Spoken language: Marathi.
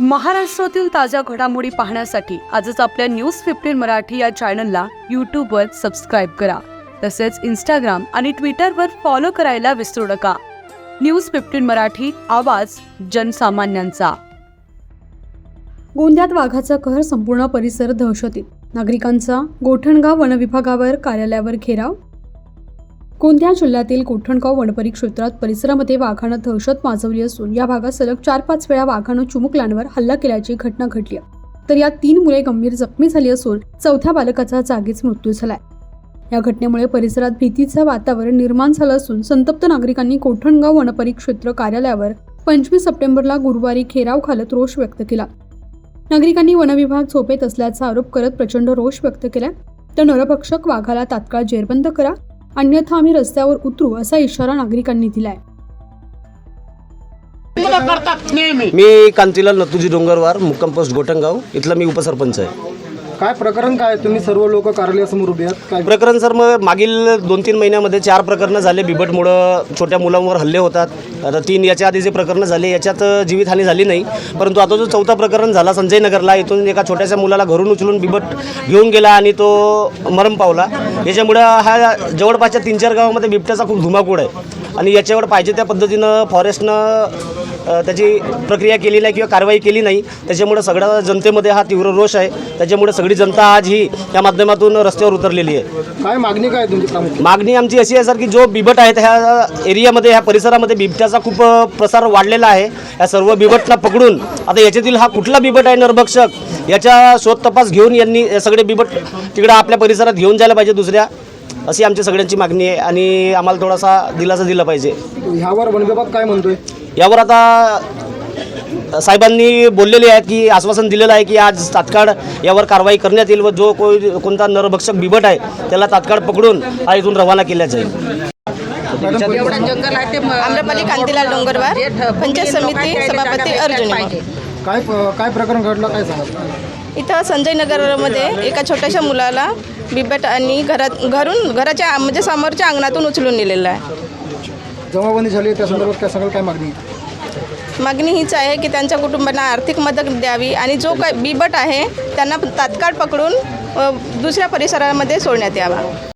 महाराष्ट्रातील ताज्या घडामोडी पाहण्यासाठी आजच आपल्या न्यूज फिफ्टीन मराठी या चॅनलला यूट्यूबवर सबस्क्राईब करा. तसेच इंस्टाग्राम आणि ट्विटरवर फॉलो करायला विसरू नका. न्यूज फिफ्टीन मराठी आवाज जनसामान्यांचा. गोंद्यात वाघाचा कहर संपूर्ण परिसर दहशतीत. नागरिकांचा गोठणगाव वनविभागावर कार्यालयावर घेराव गोंदिया जिल्ह्यातील कोठणगाव वनपरी क्षेत्रात परिसरामध्ये वाघानं दहशत माजवली असून या भागात सलग चार पाच वेळा वाघानं चिमुकल्यांवर हल्ला केल्याची घटना घडली तर यात तीन मुले गंभीर जखमी झाली असून चौथ्या बालकाचा जागीच मृत्यू झालाय. या घटनेमुळे परिसरात भीतीचं वातावरण निर्माण झालं असून संतप्त नागरिकांनी कोठणगाव वनपरी क्षेत्र कार्यालयावर पंचवीस सप्टेंबरला गुरुवारी घेराव घालत रोष व्यक्त केला. नागरिकांनी वनविभाग झोपेत असल्याचा आरोप करत प्रचंड रोष व्यक्त केला तर नरभक्षक वाघाला तात्काळ जेरबंद करा. अन्यथा आम्ही रस्त्यावर उतरू असा इशारा नागरिकांनी दिलाय. मी कांतीलाल नतुजी डोंगरवार मुक्काम पोस्ट गोटंगाव. इथला मी उपसरपंच आहे. काय प्रकरण काय? तुम्ही सर्व लोक कार्यालयासमोर उभे आहात. काय? प्रकरण सर मग मागील दोन तीन महिन्यामध्ये चार प्रकरणं झाले. बिबटमुळं छोट्या मुलांवर हल्ले होतात. आता तीन याच्या आधी जे प्रकरणं झाले याच्यात जीवितहानी झाली नाही. परंतु आता जो चौथा प्रकरण झाला संजय नगरला इथून एका छोट्याशा मुलाला घरून उचलून बिबट घेऊन गेला आणि तो मरण पावला. याच्यामुळं हा जवळपासच्या तीन चार गावामध्ये बिबट्याचा खूप धुमाकूळ आहे. आणि याच्यावर पाहिजे त्या पद्धतीनं फॉरेस्टनं त्याची प्रक्रिया केली नाही किंवा कारवाई केली नाही. त्याच्यामुळे सगळ्या जनतेमध्ये हा तीव्र रोष आहे. त्याच्यामुळे सगळी जनता आज ही या माध्यमातून रस्त्यावर उतरलेली आहे. काय मागणी काय तुमची मागणी आमची अशी आहे सर की जो बिबट आहे ह्या एरियामध्ये ह्या परिसरामध्ये बिबट्याचा खूप प्रसार वाढलेला आहे. या सर्व बिबटला पकडून आता याच्यातील हा कुठला बिबट आहे नरभक्षक? याचा शोध तपास घेऊन यांनी सगळे बिबट तिकडं आपल्या परिसरात घेऊन जायला पाहिजे दुसऱ्या. अशी आमची सगळ्यांची मागणी आहे आणि आम्हाला थोडासा दिलासा दिला पाहिजे. ह्यावर वनविभाग काय म्हणतोय? यावर आता साहेबांनी बोललेले आहेत की आश्वासन दिलेलं आहे की आज तात्काळ यावर कारवाई करण्यात येईल व जो कोई कोणता नरभक्षक बिबट आहे त्याला तात्काळ पकडून हा इथून रवाना केला जाईल आम्रपाली कांतीलाल डोंगरवार पंचायत समिती सभापती अर्जुन काय काय प्रकरण घडलं काय सांगा इथं संजय नगरमध्ये एका छोट्याशा मुलाला बिबट आणि घरात घरून घराच्या म्हणजे समोरच्या अंगणातून उचलून नेलेलं आहे. जमाबंदी झाली त्या संदर्भात काय सगळं काय मागणी आहे? मागणी हीच आहे की त्यांच्या कुटुंबांना आर्थिक मदत द्यावी आणि जो काही बिबट आहे त्यांना तात्काळ पकडून दुसऱ्या परिसरामध्ये सोडण्यात यावा.